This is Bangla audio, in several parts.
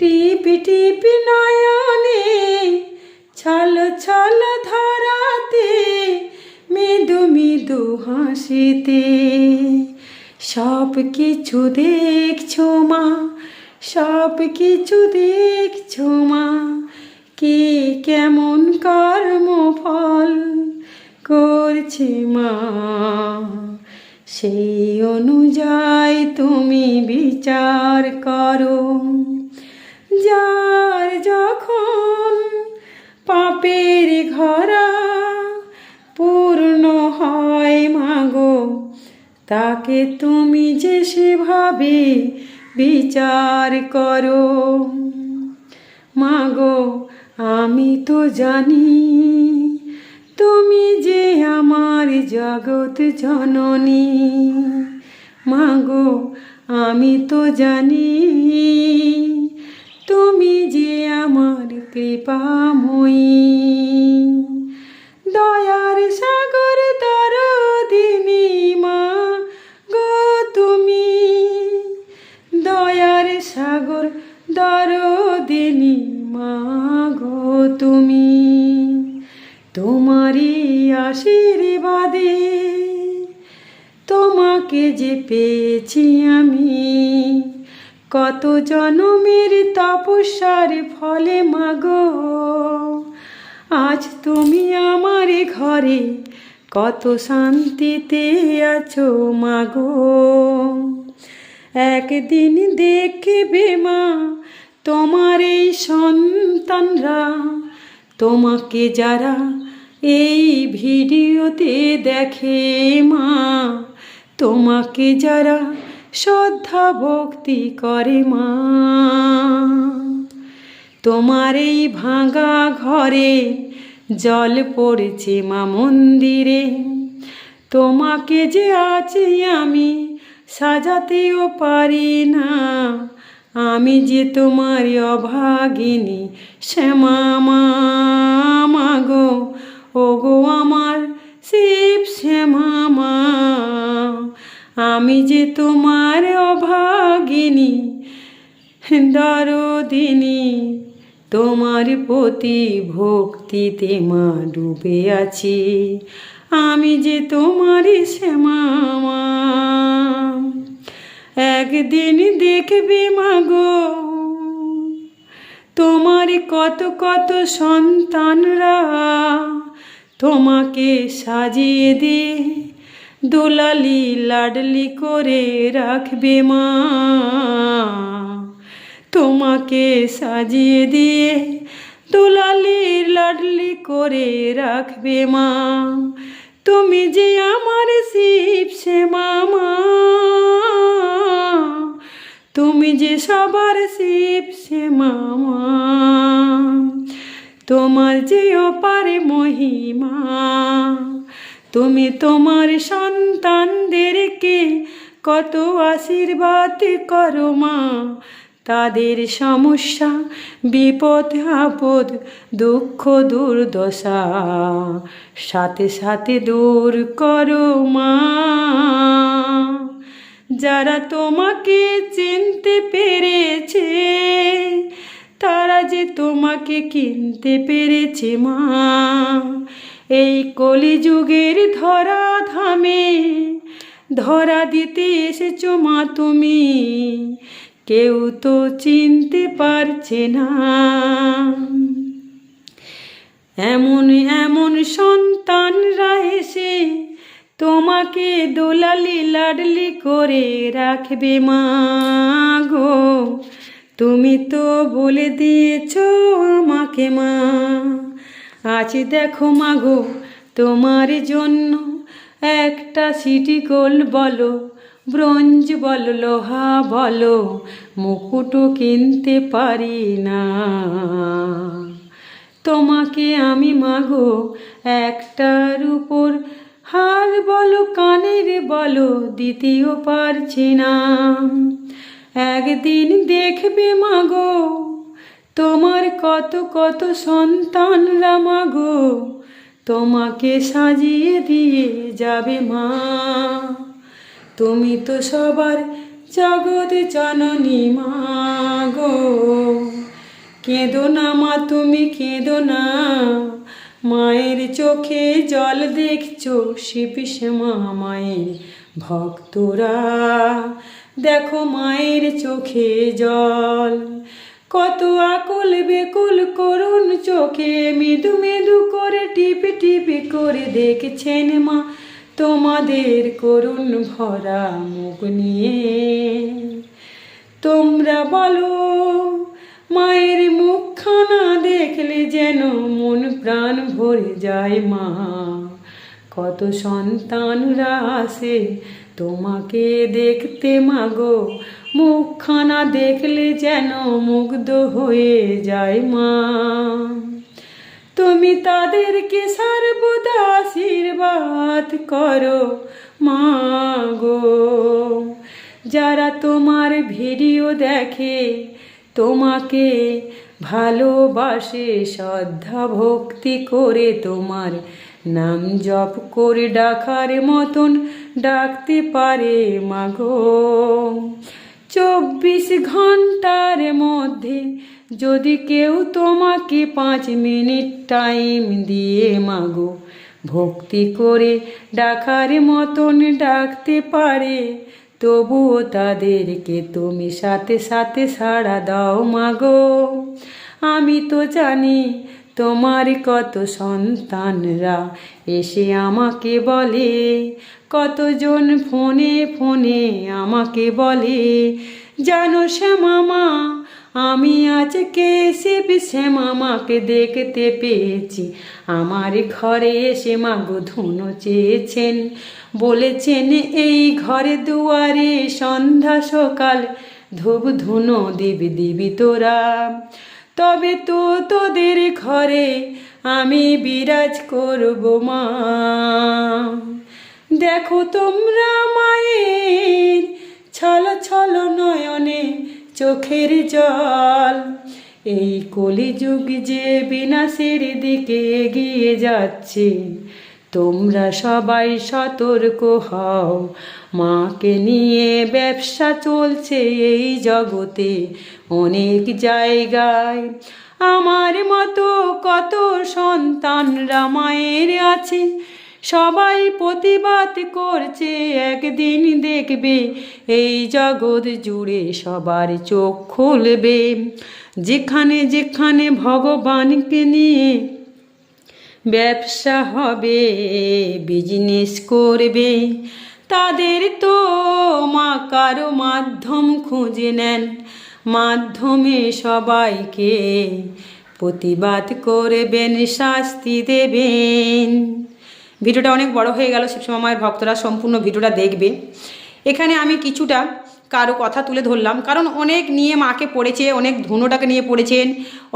টিপি টিপি নয়নে, ছল ছল ধরাতে, মৃদু মৃদু হাসিতে। সব কিছু দেখছ মা, সব কিছু দেখছ মা, কে কেমন কর্মফল করছে মা। সেই অনুযায়ী তুমি বিচার করো। যার যখন পাপের ঘরা পূর্ণ হয় মাগো, তাকে তুমি যে সেভাবে বিচার করো? মাগো, আমি তো জানি তুমি যে আমার জগৎ জননী। মাগো, আমি তো জানি কৃপাময়ী দয়ার সাগর দরদিনী মা গো তুমি। দয়ার সাগর দরদিনী মা গো তুমি। তোমারই আশীর্বাদে তোমাকে যে পেয়েছি আমি। কত জনমের তপস্যার ফলে মাগো। আজ তুমি আমার ঘরে কত শান্তিতে আছো মাগো। একদিন দেখবে মা তোমার এই সন্তানরা, তোমাকে যারা এই ভিডিওতে দেখে মা, তোমাকে যারা শ্রদ্ধা ভক্তি করে মা। তোমার এই ভাঙা ঘরে জল পড়েছে মা মন্দিরে। তোমাকে যে আছে আমি সাজাতেও পারি না। আমি যে তোমার অভাগিনী শ্যামা মা মাগো ও গো। আমার শিব শ্যামা মা। আমি যে তোমার অভাগিনী, দরদিনী, তোমার প্রতি ভক্তিতে মা ডুবে আছি। আমি যে তোমারই শ্যামা একদিন দেখবে মাগো তোমার কত কত সন্তানরা তোমাকে সাজিয়ে দিয়ে দোলালি লাডলি করে রাখবে মা। তোমাকে সাজিয়ে দিয়ে দোলালি লাডলি করে রাখবে মা। তুমি যে আমার শিব সে মামা। তুমি যে সবার শিব সে মামা। তোমার যে অপারে মহিমা। তুমি তোমার সন্তানদেরকে কত আশীর্বাদ করো মা। তাদের সমস্যা, বিপদ, আপদ, দুঃখ, দুর্দশা সাথে সাথে দূর করো মা। যারা তোমাকে চিনতে পেরেছে, তারা যে তোমাকে কিনতে পেরেছে মা। এই কলিযুগের ধরা ধামে ধরা দিতে এসেছ মা তুমি। কেউ তো চিনতে পারছে না। এমন এমন সন্তানরা এসে তোমাকে দোলালি, লাডলি করে রাখবে মা গো। তুমি তো বলে দিয়েছ আমাকে মা। আজ দেখো মাগো, তোমার জন্য একটা সিটি গোল্ড বলো, ব্রোঞ্জ বলো, লোহা বলো মুকুটও কিনতে পারি না। তোমাকে আমি মাগো, একটার উপর হার বলো, কানের বলো, দ্বিতীয় পারছি না। একদিন দেখবে মাগো তোমার কত কত সন্তানরা মাগো, তোমাকে সাজিয়ে দিয়ে যাবে মা। তুমি তো সবার জগৎ জননী মা গো কেঁদো না মা, তুমি কেঁদো না, মায়ের চোখে জল দেখছ শিপিসে মা মায়ের ভক্তরা। দেখো মায়ের চোখে জল কত আকুল বেকুল করুন চোখে মৃদু মৃদু করে টিপি টিপি করে দেখছেন মা, তোমাদের করুণ ভরা মুখ নিয়ে। তোমরা বলো, মায়ের মুখখানা দেখলে যেন মন প্রাণ ভরে যায় মা। কত সন্তানরা আসে তোমাকে দেখতে মাগো মুখখানা দেখলে যেন মুগ্ধ হয়ে যায় মা। তুমি তাদেরকে সর্বদা আশীর্বাদ করো মা গো। যারা তোমার ভিডিও দেখে, তোমাকে ভালোবাসে, শ্রদ্ধা ভক্তি করে, তোমার নাম জপ করে, ডাকার মতন ডাকতে পারে মাগো চব্বিশ ঘণ্টার মধ্যে যদি কেউ তোমাকে পাঁচ মিনিট টাইম দিয়ে মাগো, ভক্তি করে ডাকার মতন ডাকতে পারে, তবুও তাদেরকে তুমি সাথে সাথে সাড়া দাও মাগো। আমি তো জানি তোমার কত সন্তানরা এসে আমাকে বলে কতজন ফোনে ফোনে আমাকে বলে, জানো শ্যামামা মামা আমি আজকে শিব সে মামাকে দেখতে পেয়েছি। আমার ঘরে এসে মাগো ধুনো চেয়েছেন। বলেছেন, এই ঘরে দুয়ারে সন্ধ্যা সকাল, ধূপ ধুনো দিবি দিবি তোরা। তবে তো তোদের ঘরে আমি বিরাজ করব মা। দেখো তোমরা মায়ের ছল ছল নয়নে চোখের জল। এই কলিযুগ যে বিনাশের দিকে এগিয়ে যাচ্ছে, তোমরা সবাই সতর্ক হও। মাকে নিয়ে ব্যবসা চলছে এই জগতে অনেক জায়গায়। আমার মতো কত সন্তান রামায়ের আছে সবাই প্রতিবাদ করছে, একদিন দেখবে এই জগৎ জুড়ে সবার চোখ খুলবে। যেখানে যেখানে ভগবানকে নিয়ে ব্যবসা হবে বিজনেস করবে, তাদের তো মা কারও মাধ্যম খুঁজে নেন। মাধ্যমে সবাইকে প্রতিবাদ করবেন, শাস্তি দেবেন। ভিডিওটা অনেক বড় হয়ে গেল, শিবসমা মায়ের ভক্তরা সম্পূর্ণ ভিডিওটা দেখবে। এখানে আমি কিছুটা কারও কথা তুলে ধরলাম, কারণ অনেক নিয়ে মাকে পড়েছে, অনেক ধুনোটাকে নিয়ে পড়েছেন,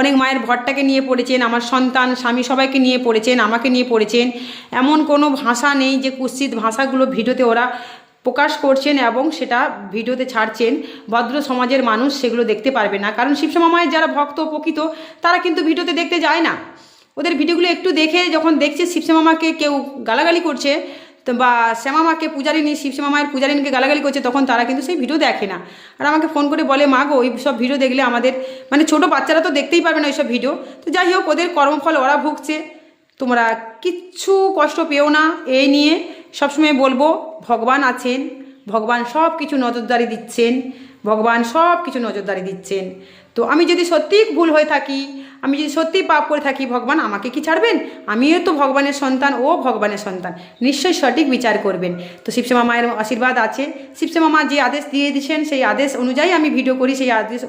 অনেক মায়ের ভরটাকে নিয়ে পড়েছেন, আমার সন্তান, স্বামী সবাইকে নিয়ে পড়েছেন, আমাকে নিয়ে পড়েছেন। এমন কোনো ভাষা নেই যে কুৎসিত ভাষাগুলো ভিডিওতে ওরা প্রকাশ করছেন এবং সেটা ভিডিওতে ছাড়ছেন। ভদ্র সমাজের মানুষ সেগুলো দেখতে পারবে না, কারণ শিবসমা মায়ের যারা ভক্ত প্রকৃত তারা কিন্তু ভিডিওতে দেখতে যায় না। ওদের ভিডিওগুলো একটু দেখে যখন দেখছে শিবশ্যামামাকে কেউ গালাগালি করছে বা শ্যামামাকে পূজারিনী শিবশ্যামা মায়ের পূজারিনীকে গালাগালি করছে, তখন তারা কিন্তু সেই ভিডিও দেখে না। আর আমাকে ফোন করে বলে, মা গো ওই সব ভিডিও দেখলে আমাদের মানে ছোট বাচ্চারা তো দেখতেই পারবে না ওইসব ভিডিও। তো যাই হোক, ওদের কর্মফল ওরা ভুগছে। তোমরা কিচ্ছু কষ্ট পেও না এই নিয়ে। সবসময় বলব, ভগবান আছেন, ভগবান সব কিছু নজরদারি দিচ্ছেন, ভগবান সব কিছু নজরদারি দিচ্ছেন। তো আমি যদি সত্যিই ভুল হয়ে থাকি আমি যদি সত্যিই পাপ করে থাকি ভগবান, আমাকে কি ছাড়বেন? আমিও তো ভগবানের সন্তান, ও ভগবানের সন্তান। নিশ্চয়ই সঠিক বিচার করবেন। তো শিবশ্যামা মায়ের আশীর্বাদ আছে। শিবশ্যামা মা যে আদেশ দিয়ে দিয়েছেন, সেই আদেশ অনুযায়ী আমি ভিডিও করি, সেই আদেশ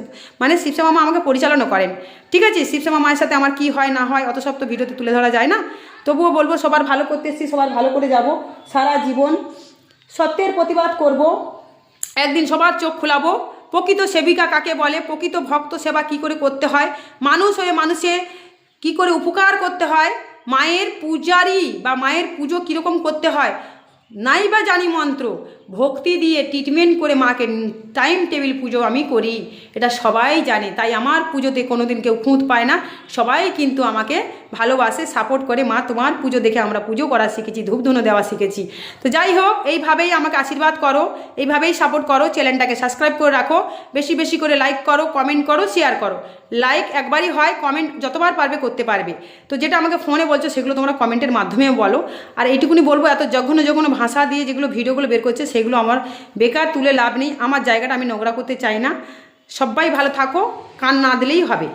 মানে শিবশ্যামা মা আমাকে পরিচালনা করেন। ঠিক আছে? শিবশ্যামা মায়ের সাথে আমার কি হয়, না হয়, অত সব তো ভিডিওতে তুলে ধরা যায় না। তবুও বলব, সবার ভালো করতে এসেছি, সবার ভালো করে যাব। সারা জীবন সত্যের প্রতিবাদ করব। একদিন সবার চোখ খোলাবো। প্রকৃত সেবিকা কাকে বলে? প্রকৃত ভক্ত সেবা কি করে করতে হয়? মানুষ হয়ে মানুষে কি করে উপকার করতে হয়? মায়ের পূজারি বা মায়ের পুজো কীরকম করতে হয়? নাই বা জানি মন্ত্র, ভক্তি দিয়ে ট্রিটমেন্ট করে মাকে টাইম টেবিল পুজো আমি করি, এটা সবাই জানে, তাই আমার পুজোতে কোনো দিন কেউ খুঁত পায় না, সবাই কিন্তু আমাকে ভালোবাসে সাপোর্ট করে, মা, তোমার পুজো দেখে আমরা পুজো করা শিখেছি, ধূপধুনো দেওয়া শিখেছি। তো যাই হোক, এইভাবেই আমাকে আশীর্বাদ করো, এইভাবেই সাপোর্ট করো চ্যানেলটাকে সাবস্ক্রাইব করে রাখো, বেশি বেশি করে লাইক করো কমেন্ট করো শেয়ার করো। লাইক একবারই হয় কমেন্ট যতবার পারবে করতে পারবে। তো যেটা আমাকে ফোনে বলছো, সেগুলো তোমরা কমেন্টের মাধ্যমে বলো। আর এইটুকুনি বলব, এত জঘন্য জঘন্য ভাষা দিয়ে যেগুলো ভিডিওগুলো বের করছে, সেগুলো আমার বেকার তুলে লাভ নেই। আমার জায়গাটা আমি নোংরা করতে চাই না। সবাই ভালো থাকো, কান না দিলেই হবে।